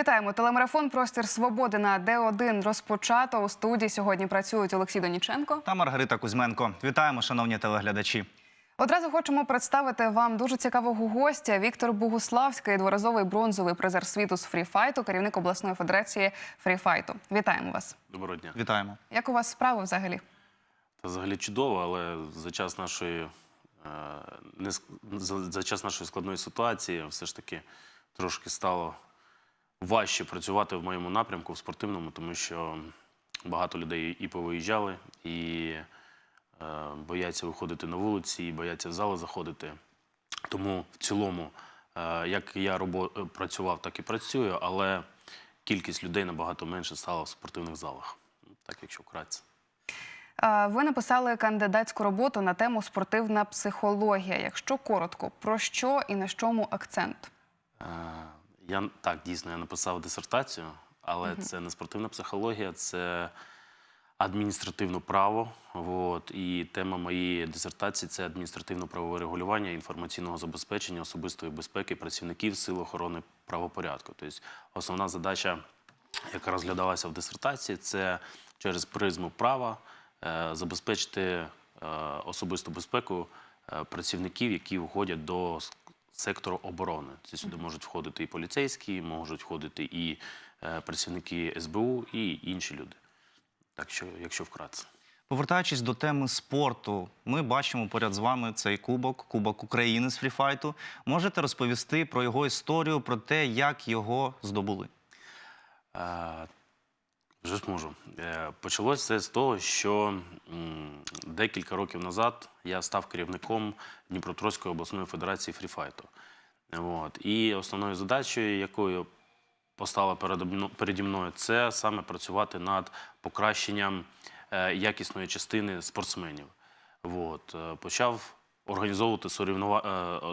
Вітаємо. Телемарафон Простір Свободи на Д1 розпочато. У студії сьогодні працюють Олексій Доніченко. та Маргарита Кузьменко. Вітаємо, шановні телеглядачі. Одразу хочемо представити вам дуже цікавого гостя. Віктор Богуславський, дворазовий бронзовий призер світу з фріфайту, керівник обласної федерації фріфайту. Вітаємо вас. Доброго дня. Вітаємо. Як у вас справи взагалі? Та взагалі чудово, але за час нашої е, не за, за час нашої складної ситуації все ж таки трошки стало важче працювати в моєму напрямку в спортивному, тому що багато людей і повиїжджали, і е, бояться виходити на вулиці, і бояться в зали заходити. Тому в цілому, е, як я е, працював, так і працюю, але кількість людей набагато менше стала в спортивних залах. Так, якщо вкратце. Ви написали кандидатську роботу на тему спортивна психологія. Якщо коротко, про що і на чому акцент? Я так дійсно я написав дисертацію, але це не спортивна психологія, це адміністративне право. От, і тема моєї дисертації це адміністративно-правове регулювання інформаційного забезпечення особистої безпеки працівників сил охорони правопорядку. Тобто основна задача, яка розглядалася в дисертації, це через призму права е, забезпечити е, особисту безпеку е, працівників, які входять до сектору оборони. Це сюди можуть входити і поліцейські, можуть входити і е, працівники СБУ, і інші люди. Так що, якщо вкратце. Повертаючись до теми спорту, ми бачимо поряд з вами цей кубок, Кубок України з фріфайту. Можете розповісти про його історію, про те, як його здобули? Вже ж можу. Е, Почалося це з того, що декілька років назад я став керівником Дніпропетровської обласної федерації фріфайту. От. І основною задачею, якою постала переді мною, це саме працювати над покращенням е, якісної частини спортсменів. От. Е, Почав організовувати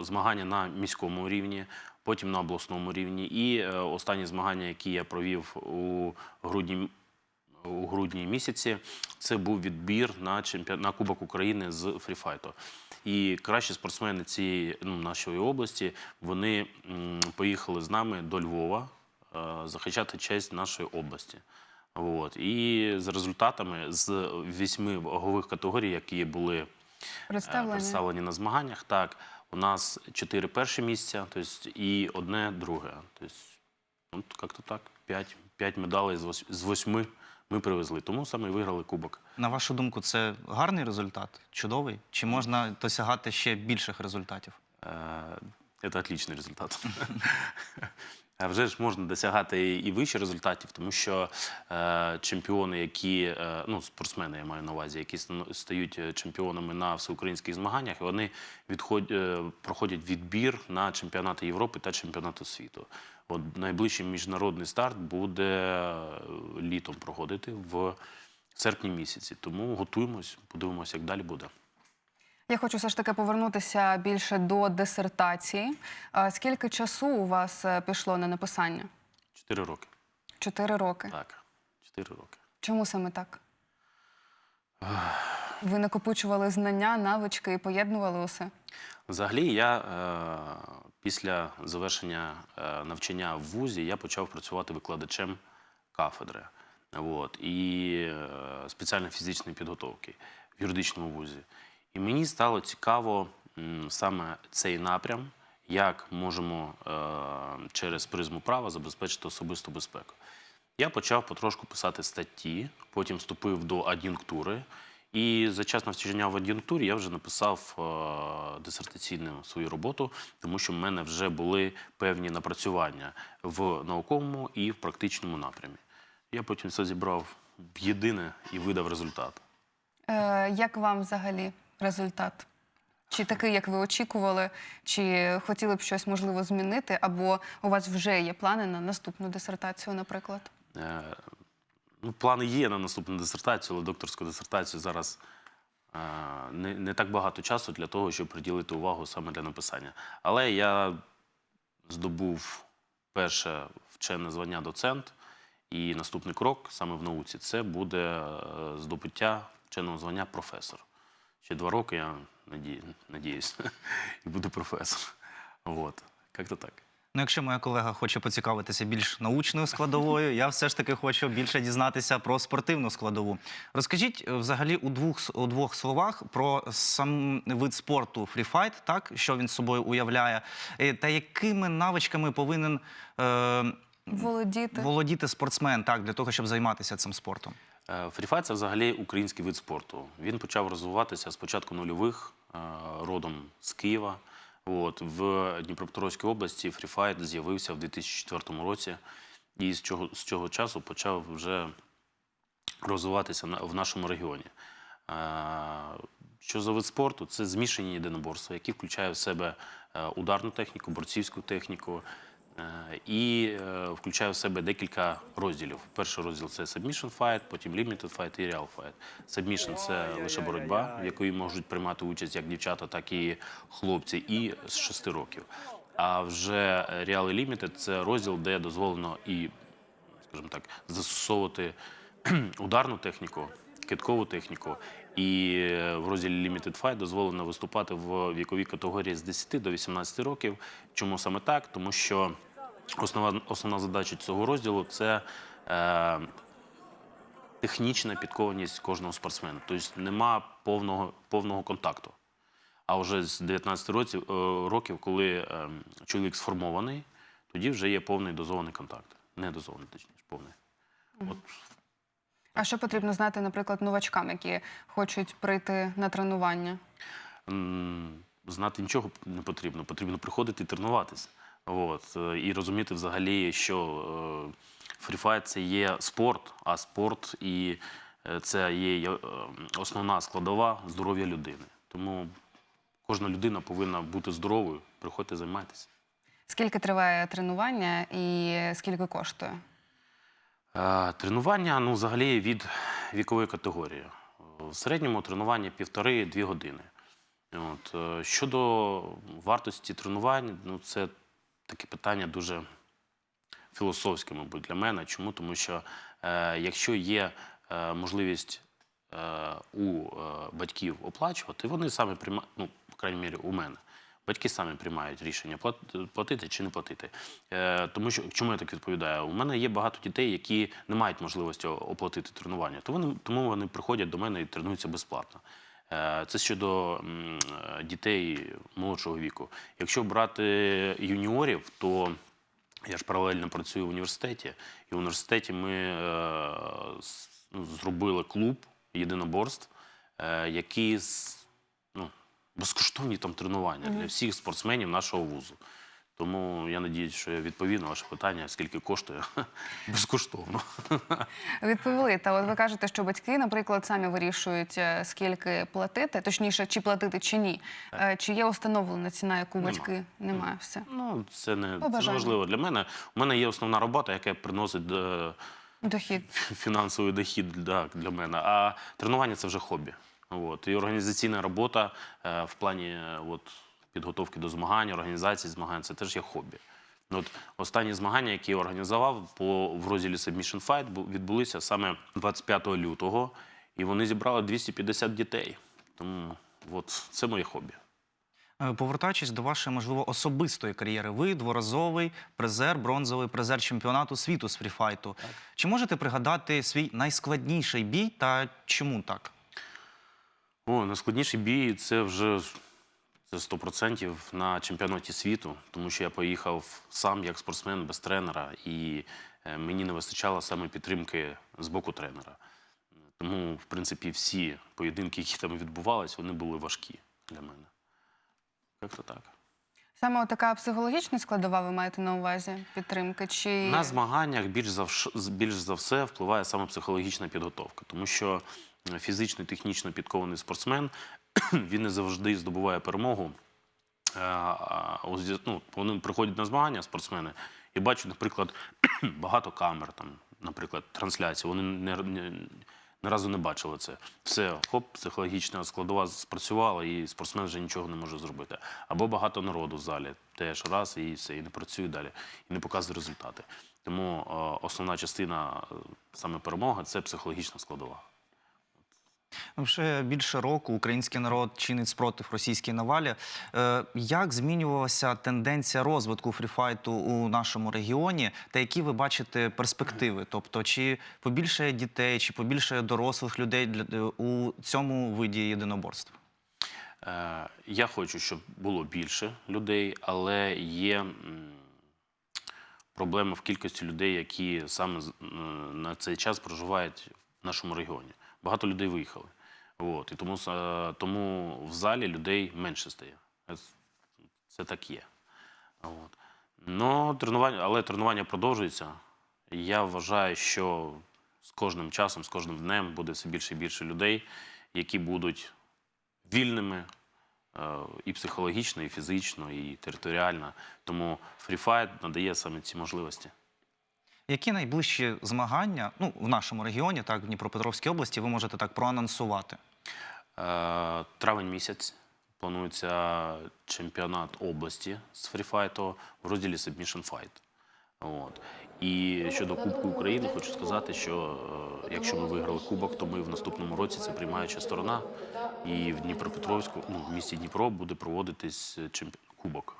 змагання на міському рівні, потім на обласному рівні. І останні змагання, які я провів у грудні, у грудні місяці, це був відбір на чемпіон... на Кубок України з фріфайту. І кращі спортсмени цієї ну, нашої області вони м, поїхали з нами до Львова е, захищати честь нашої області. От. І з результатами з вісьми вагових категорій, які були е, представлені на змаганнях. Так, у нас чотири перші місця, тобто, і одне друге. Тобто, от як-то так, п'ять, п'ять медалей з восьми ми привезли. Тому саме і виграли кубок. На вашу думку, це гарний результат? Чудовий? Чи можна досягати ще більших результатів? Е, Це отличний результат. Вже ж можна досягати і вище результатів, тому що е, чемпіони, які е, ну спортсмени, я маю на увазі, які стають е, чемпіонами на всеукраїнських змаганнях, вони відход, е, проходять відбір на чемпіонати Європи та чемпіонати світу. От найближчий міжнародний старт буде е, літом проходити в серпні місяці. Тому готуємось, подивимося, як далі буде. Я хочу все ж таки повернутися більше до дисертації. Скільки часу у вас е, пішло на написання? Чотири роки. Чотири роки. Так, чотири роки. Чому саме так? Ви накопичували знання, навички і поєднували усе? Взагалі, я е, після завершення е, навчання в ВУЗі я почав працювати викладачем кафедри от, і е, спеціальної фізичної підготовки в юридичному вузі. І мені стало цікаво саме цей напрям, як можемо е, через призму права забезпечити особисту безпеку. Я почав потрошку писати статті, потім вступив до ад'юнктури. І за час навчання в ад'юнктурі я вже написав е, дисертаційну свою роботу, тому що в мене вже були певні напрацювання в науковому і в практичному напрямі. Я потім все зібрав в єдине і видав результат. Е, як вам взагалі результат? Чи такий, як ви очікували, чи хотіли б щось можливо змінити, або у вас вже є плани на наступну дисертацію, наприклад? Е, ну, плани є на наступну дисертацію, але докторську дисертацію зараз е, не, не так багато часу для того, щоб приділити увагу саме для написання. Але я здобув перше вчене звання доцент, і наступний крок саме в науці це буде е, здобуття вченого звання професор. Ще два роки я надію, надіюсь, і буду професор. Вот. Як-то так. Ну, якщо моя колега хоче поцікавитися більш научною складовою, я все ж таки хочу більше дізнатися про спортивну складову. Розкажіть е, взагалі у двох у двох словах про сам вид спорту фріфайт, так що він собою уявляє, та якими навичками повинен е, Володіти. володіти спортсмен так для того, щоб займатися цим спортом. Е, Фріфайт це взагалі український вид спорту. Він почав розвиватися з початку нульових, е, родом з Києва. От, в Дніпропетровській області фріфайт з'явився в 2004 році, і з цього, з цього часу почав вже розвиватися в нашому регіоні. Е, Що за вид спорту? Це змішані єдиноборства, які включають в себе е, ударну техніку, борцівську техніку е, і е, включає в себе декілька розділів. Перший розділ це Submission Fight, потім Limited Fight і Real Fight. Submission – це лише боротьба, в якій можуть приймати участь як дівчата, так і хлопці, і з 6 років. А вже Real і Limited – це розділ, де дозволено і скажімо так, застосовувати ударну техніку, киткову техніку. І е, в розділі Limited Fight дозволено виступати в віковій категорії з 10 до 18 років. Чому саме так? Тому що основна, основна задача цього розділу це е, технічна підкованість кожного спортсмена. Тобто нема повного, повного контакту. А вже з 19 років, е, років коли е, чоловік сформований, тоді вже є повний дозований контакт. Не дозований, точніше, повний. От А що потрібно знати, наприклад, новачкам, які хочуть прийти на тренування? м, знати нічого не потрібно. Потрібно приходити і тренуватися. От, е, і розуміти взагалі, що е, фріфайт це є спорт, а спорт і е, це є е, основна складова здоров'я людини. Тому кожна людина повинна бути здоровою, приходьте займайтеся. Скільки триває тренування і скільки коштує? Е, Тренування ну, взагалі від вікової категорії. В середньому тренування півтори-дві години. От. е, Щодо вартості тренувань, ну, це таке питання дуже філософське, мабуть, для мене. Чому? Тому що е, якщо є е, можливість е, у е, батьків оплачувати, вони самі приймають, ну, по крайній мірі, у мене. Батьки самі приймають рішення платити чи не платити. Е, тому що чому я так відповідаю? У мене є багато дітей, які не мають можливості оплатити тренування. То вони, тому вони приходять до мене і тренуються безплатно. Е, Це щодо е, дітей молодшого віку. Якщо брати юніорів, то я ж паралельно працюю в університеті, і в університеті ми е, ну, зробили клуб єдиноборств, які який ну, безкоштовні там тренування для всіх спортсменів нашого вузу. Тому я надіюсь, що я відповів на ваше питання, скільки коштує безкоштовно. Відповіли. Та от ви кажете, що батьки, наприклад, самі вирішують, е, скільки платити, точніше, чи платити, чи ні. Е, Чи є установлена ціна, яку Нема. батьки немає все. Ну, це не, це важливо для мене. У мене є основна робота, яка приносить е, Дохід. фінансовий дохід да, для мене. А тренування це вже хобі. От. І організаційна робота в плані от, підготовки до змагань, організації змагань це теж є хобі. От останні змагання, які я організував по в розділі Submission Fight, відбулися саме 25 лютого, і вони зібрали 250 дітей. Тому от, це моє хобі. Е, Повертаючись до вашої, можливо, особистої кар'єри, ви дворазовий призер, бронзовий призер чемпіонату світу з фріфайту. Чи можете пригадати свій найскладніший бій та чому так? О, найскладніший бій це вже це 100% на чемпіонаті світу, тому що я поїхав сам як спортсмен без тренера, і е, мені не вистачало саме підтримки з боку тренера. Тому, в принципі, всі поєдинки, які там відбувалися, вони були важкі для мене. Як-то так. Саме така психологічна складова ви маєте на увазі підтримки? Чи На змаганнях більш за, більш за все впливає саме психологічна підготовка, тому що е, фізично і технічно підкований спортсмен він не завжди здобуває перемогу. Е, ну, вони приходять на змагання спортсмени і бачать, наприклад, багато камер, там, наприклад, трансляції. Вони не, не, ні разу не бачили це. Все, хоп, психологічна складова спрацювала, і спортсмен вже нічого не може зробити. Або багато народу в залі теж раз і все, і не працює далі, і не показує результати. Тому е, основна частина е, саме перемоги це психологічна складова. Вже більше року український народ чинить спротив російській навалі. Е, Як змінювалася тенденція розвитку фріфайту у нашому регіоні, та які ви бачите перспективи? Тобто, чи побільшає дітей, чи побільшає дорослих людей для у цьому виді єдиноборств? Е, Я хочу, щоб було більше людей, але є проблема в кількості людей, які саме на цей час проживають в нашому регіоні. Багато людей виїхали. От, і тому, тому в залі людей менше стає. Це так є. От. Но тренування, але тренування продовжується. Я вважаю, що з кожним часом, з кожним днем буде все більше і більше людей, які будуть вільними е, і психологічно, і фізично, і територіально. Тому фріфайт надає саме ці можливості. Які найближчі змагання ну, в нашому регіоні, так, в Дніпропетровській області, ви можете так проанонсувати? Е, Травень місяць планується чемпіонат області з фріфайту в розділі Submission Fight. От. І щодо Кубку України, хочу сказати, що е, якщо ми виграли кубок, то ми в наступному році це приймаюча сторона. І в Дніпропетровську, ну, в місті Дніпро буде проводитись чемпі... кубок.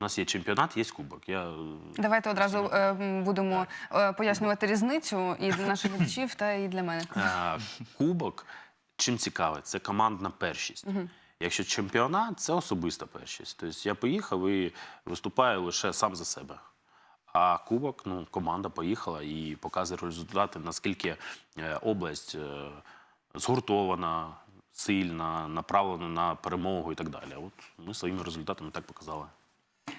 У нас є чемпіонат, є кубок. Я е, Давайте одразу е, будемо е, пояснювати різницю і для наших глядачів, та і для мене. Е, Кубок чим цікавий? Це командна першість. Якщо чемпіонат, це особиста першість. Тобто я поїхав і виступаю лише сам за себе. А кубок, ну, команда поїхала і показує результати, наскільки е, область е, згуртована, сильна, направлена на перемогу і так далі. От ми своїми результатами так показали.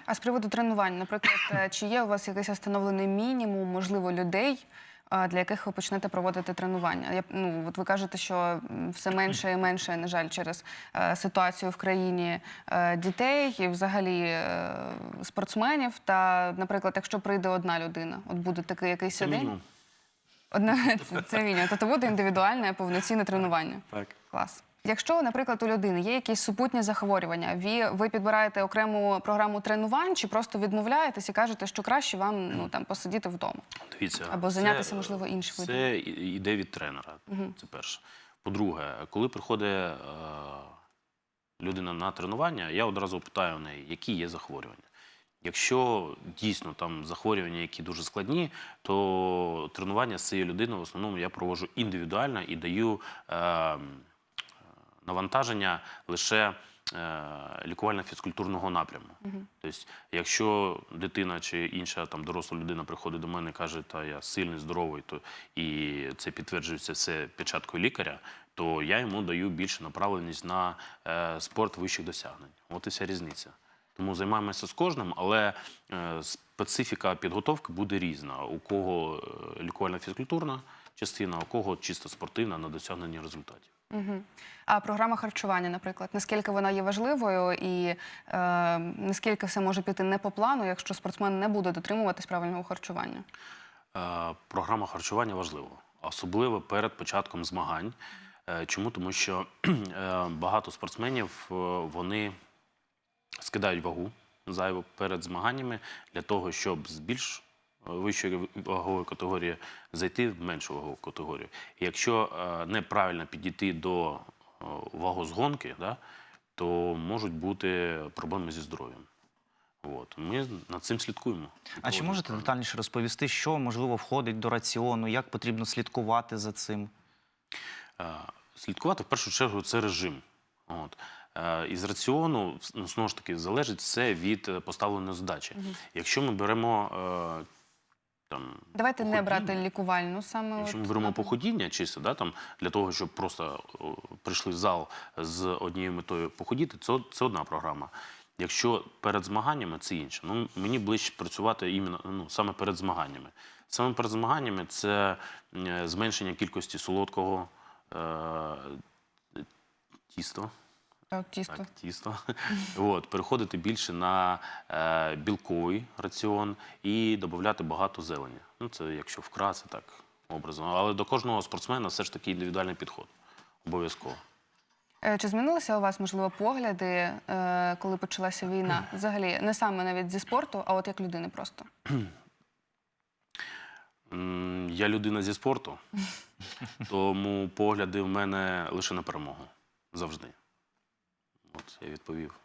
А з приводу тренувань, наприклад, е, чи є у вас якийсь встановлений мінімум, можливо, людей, е, для яких ви почнете проводити тренування? Я, ну, от ви кажете, що все менше і менше, на жаль, через е, ситуацію в країні дітей і взагалі спортсменів. Та, наприклад, якщо прийде одна людина, от буде такий якийсь день. Одна це, це мінімум. Тобто буде індивідуальне повноцінне тренування. Так. Клас. Якщо, наприклад, у людини є якісь супутні захворювання, ви, ви підбираєте окрему програму тренувань чи просто відмовляєтесь і кажете, що краще вам ну там посидіти вдома? Дивіться, Або зайнятися, можливо, іншим видом. Це іде від тренера. Це перше. По-друге, коли приходить е, людина на тренування, я одразу питаю у неї, які є захворювання. Якщо дійсно там захворювання, які дуже складні, то тренування з цією людиною в основному я проводжу індивідуально і даю е, навантаження лише е, лікувально-фізкультурного напряму. Тобто, якщо дитина чи інша там доросла людина приходить до мене і каже, та я сильний, здоровий, то і це підтверджується все печаткою лікаря, то я йому даю більше направленість на е, спорт вищих досягнень. От і вся різниця. Тому займаємося з кожним, але е, специфіка підготовки буде різна. У кого лікувально-фізкультурна частина, у кого чисто спортивна на досягнення результатів. Угу. А програма харчування, наприклад, наскільки вона є важливою і е, наскільки все може піти не по плану, якщо спортсмен не буде дотримуватись правильного харчування? Е, Програма харчування важлива, особливо перед початком змагань. Е, Чому? Тому що е, багато спортсменів е, вони скидають вагу зайву перед змаганнями для того, щоб з більш е, вищої вагової категорії зайти в меншу вагову категорію. Якщо е, неправильно підійти до е, вагозгонки, да, то можуть бути проблеми зі здоров'ям. От. Ми над цим слідкуємо. А чи можете детальніше розповісти, що можливо входить до раціону, як потрібно слідкувати за цим? Е, Слідкувати в першу чергу це режим. От. Із раціону ну, знову ж таки залежить все від поставленої задачі. Якщо ми беремо там. Давайте не брати лікувальну саме. Якщо ми беремо походіння чисто, да, там, для того, щоб просто о, прийшли в зал з однією метою походіти, це, це одна програма. Якщо перед змаганнями, це інше. Ну, мені ближче працювати іменно, ну, саме перед змаганнями. Саме перед змаганнями це е, зменшення кількості солодкого е, тіста. Так, тісто. Так, тісто. От, переходити більше на е, білковий раціон і додати багато зелені. Ну, це якщо вкратце, так образно. Але до кожного спортсмена все ж таки індивідуальний підход. Обов'язково. Е, Чи змінилися у вас, можливо, погляди, е, коли почалася війна? Взагалі, не саме навіть зі спорту, а от як людини просто. М, Я людина зі спорту, тому погляди в мене лише на перемогу. Завжди. От я відповів.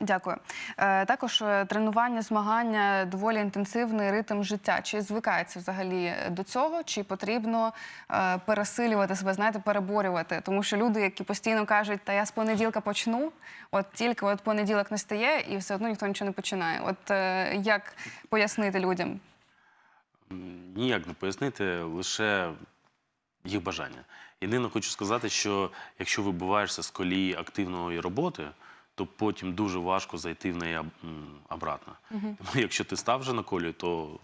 Дякую. Е, також е, тренування, змагання, доволі інтенсивний ритм життя. Чи звикається взагалі до цього, чи потрібно е, пересилювати себе, знаєте, переборювати? Тому що люди, які постійно кажуть, та я з понеділка почну, от тільки от понеділок не стає, і все одно ніхто нічого не починає. От е, як пояснити людям? Ніяк не пояснити, лише їх бажання. Єдине хочу сказати, що якщо вибиваєшся з колії активної роботи, то потім дуже важко зайти в неї обратно. Тому якщо ти став вже на колію, то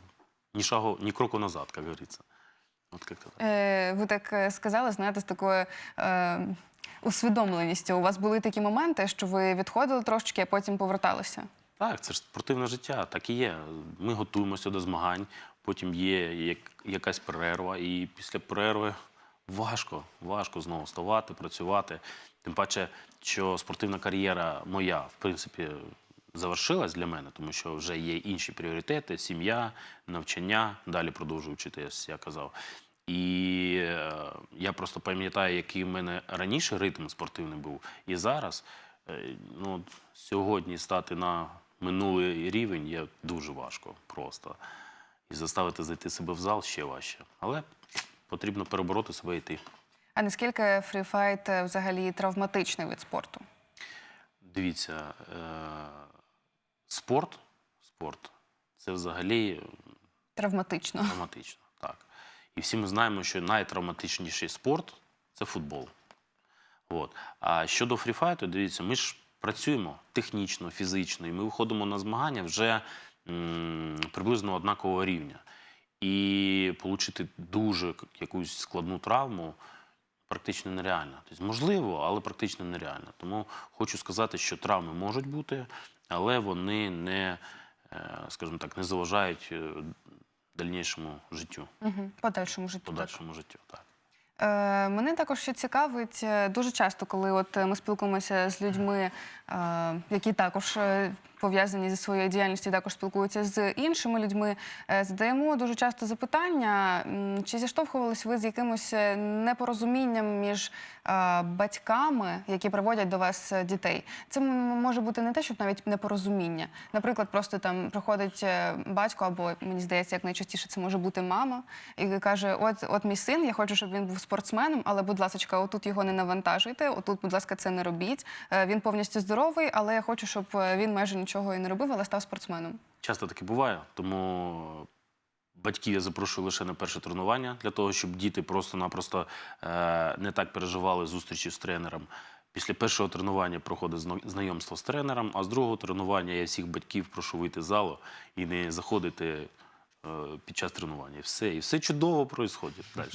ні шагу, ні кроку назад, як говориться. От як-то так. Е, ви так е, сказали, знаєте, з такою е, усвідомленістю. У вас були такі моменти, що ви відходили трошечки, а потім поверталися. Так, це ж спортивне життя, так і є. Ми готуємося до змагань, потім є як, якась перерва, і після перерви важко, важко знову вставати, працювати. Тим паче, що спортивна кар'єра моя, в принципі, завершилась для мене, тому що вже є інші пріоритети: сім'я, навчання. Далі продовжую вчитись, я казав. І е, я просто пам'ятаю, який в мене раніше ритм спортивний був, і зараз. Е, ну, сьогодні стати на минулий рівень є дуже важко просто. І заставити зайти себе в зал ще важче. Але потрібно перебороти себе і йти. А наскільки фріфайт е, взагалі травматичний вид спорту? Дивіться, е, спорт, спорт це взагалі Травматично. травматично. Так. І всі ми знаємо, що найтравматичніший спорт це футбол. От. А щодо фріфайту, дивіться, ми ж працюємо технічно, фізично, і ми виходимо на змагання вже м, приблизно однакового рівня. І отримати дуже якусь складну травму практично нереально. Тобто, можливо, але практично нереально. Тому хочу сказати, що травми можуть бути, але вони не, е, скажімо так, не заважають е, дальнішому життю, Угу. Подальшому життю. Так. життю. Так. Е, мене також ще цікавить дуже часто, коли от ми спілкуємося з людьми, е, які також пов'язані зі своєю діяльністю, також спілкуються з іншими людьми. е, задаємо дуже часто запитання, чи зіштовхувались ви з якимось е, непорозумінням між е, батьками, які приводять до вас дітей. Це може бути не те, щоб навіть непорозуміння. Наприклад, просто там приходить батько, або мені здається, як найчастіше це може бути мама, і каже: От, от мій син, я хочу, щоб він був спортсменом, але, будь ласка, отут його не навантажуйте, отут, будь ласка, це не робіть. Він повністю здоровий, але я хочу, щоб він майже нічого і не робив, але став спортсменом. Часто таке буває, тому батьків я запрошую лише на перше тренування для того, щоб діти просто-напросто е, не так переживали зустрічі з тренером. Після першого тренування проходить знайомство з тренером, а з другого тренування я всіх батьків прошу вийти з залу і не заходити е, під час тренування. Все, і все чудово відбувається далі.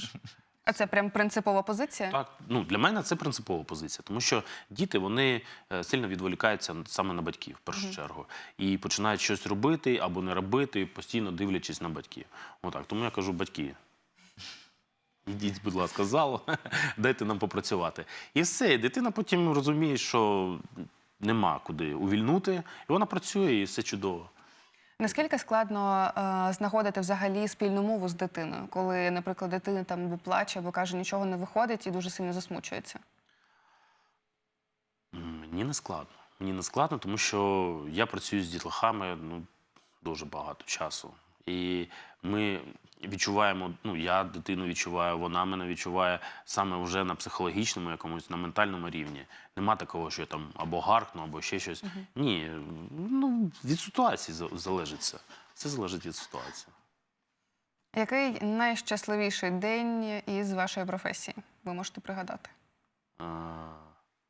А це прям принципова позиція. Так, ну для мене це принципова позиція, тому що діти вони е, сильно відволікаються саме на батьків в першу чергу і починають щось робити або не робити, постійно дивлячись на батьків. Отак. Тому я кажу, батьки. Ідіть, будь ласка, залу, дайте нам попрацювати. І все, і дитина потім розуміє, що нема куди увільнути, і вона працює, і все чудово. Наскільки складно е, знаходити взагалі спільну мову з дитиною, коли, наприклад, дитина там або плаче, або каже, нічого не виходить і дуже сильно засмучується? Мені не складно. Мені не складно, тому що я працюю з дітлахами ну, дуже багато часу. І ми відчуваємо, ну я дитину відчуваю, вона мене відчуває саме вже на психологічному якомусь, на ментальному рівні. Нема такого, що я там або гаркну, або ще щось. Ні, ну від ситуації за- залежить це. Це залежить від ситуації. Який найщасливіший день із вашої професії ви можете пригадати? Е,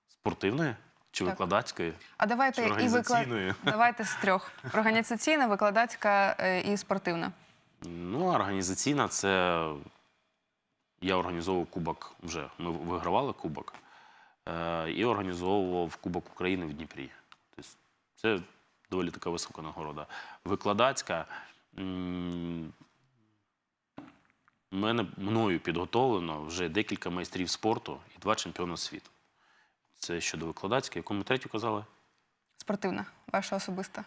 спортивної чи Так. викладацької? А давайте Чи і виклад... давайте з трьох: організаційна, викладацька е, і спортивна. Ну, організаційна це я організовував Кубок вже. Ми вигравали Кубок е, і організовував Кубок України в Дніпрі. Тобто це доволі така висока нагорода. Викладацька. мене мною підготовлено вже декілька майстрів спорту і два чемпіони світу. Це щодо викладацької, яку ми третю казали? Спортивна, ваша особиста.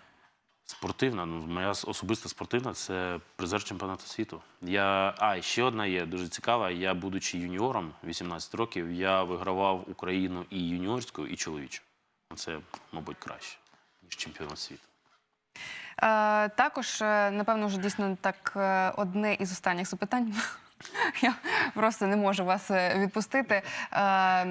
Спортивна, ну моя особиста спортивна це призер чемпіонату світу. Я, а, і ще одна є дуже цікава. Я, будучи юніором, 18 років, я вигравав Україну і юніорську, і чоловічу. Це, мабуть, краще, ніж чемпіонат світу. Е, також, е, напевно, вже дійсно так е, одне із останніх запитань. Я просто не можу вас е, відпустити. Е,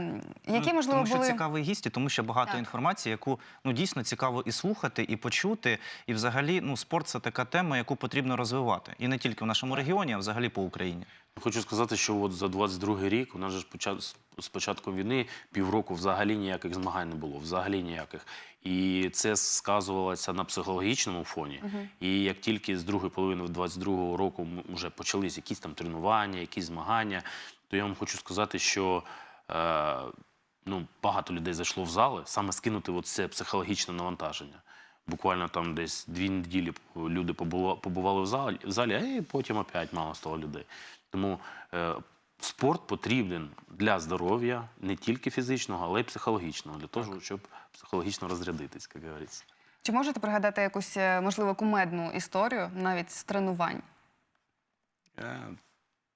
які, Ну, можливо, тому що були цікавий гість, і тому що багато Так. інформації, яку ну дійсно цікаво і слухати, і почути. І взагалі, ну спорт це така тема, яку потрібно розвивати, і не тільки в нашому регіоні, а взагалі по Україні. Хочу сказати, що от за 22 рік у нас же ж з початку війни півроку взагалі ніяких змагань не було, взагалі ніяких. І це сказувалося на психологічному фоні. І як тільки з другої половини 22-го року вже почались якісь там тренування, якісь змагання, то я вам хочу сказати, що е, ну, багато людей зайшло в зали, саме скинути це психологічне навантаження. Буквально там десь дві неділі люди побували в залі, в залі, і потім опять мало стало людей. Тому е, спорт потрібен для здоров'я не тільки фізичного, але й психологічного, для того, щоб психологічно розрядитись, як говориться. чи можете пригадати якусь е, можливо кумедну історію навіть з тренувань? Е,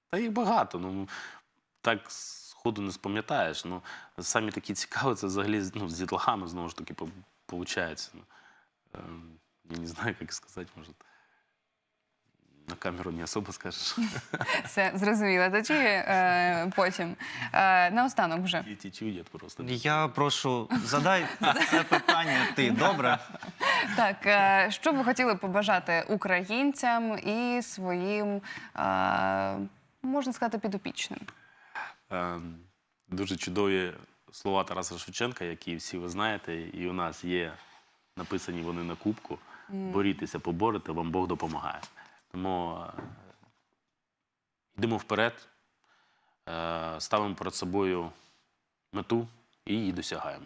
Та їх багато. Ну, так сходу не спам'ятаєш. Ну, самі такі цікаві, це взагалі ну, з дітлахами, знову ж таки, виходить. Ну, е, я не знаю, як сказати, може. На камеру не особо скажеш. Все зрозуміло. Тоді е, потім. Е, наостанок вже. Ті чують просто. Я прошу, задай це питання. Ти добре? Так, е, що б ви хотіли побажати українцям і своїм, е, можна сказати, підопічним? Е, Дуже чудові слова Тараса Шевченка, які всі ви знаєте, і у нас є написані вони на кубку. Борітеся, поборете, вам Бог допомагає. Тому е, йдемо вперед, е, ставимо перед собою мету і її досягаємо.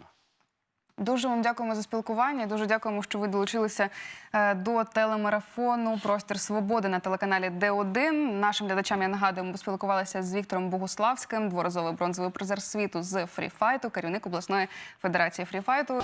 Дуже вам дякуємо за спілкування. Дуже дякуємо, що ви долучилися е, до телемарафону Простір свободи на телеканалі Д1. Нашим глядачам я нагадую, ми поспілкувалися з Віктором Богуславським, дворазовий бронзовий призер світу з фріфайту, керівник обласної федерації фріфайту.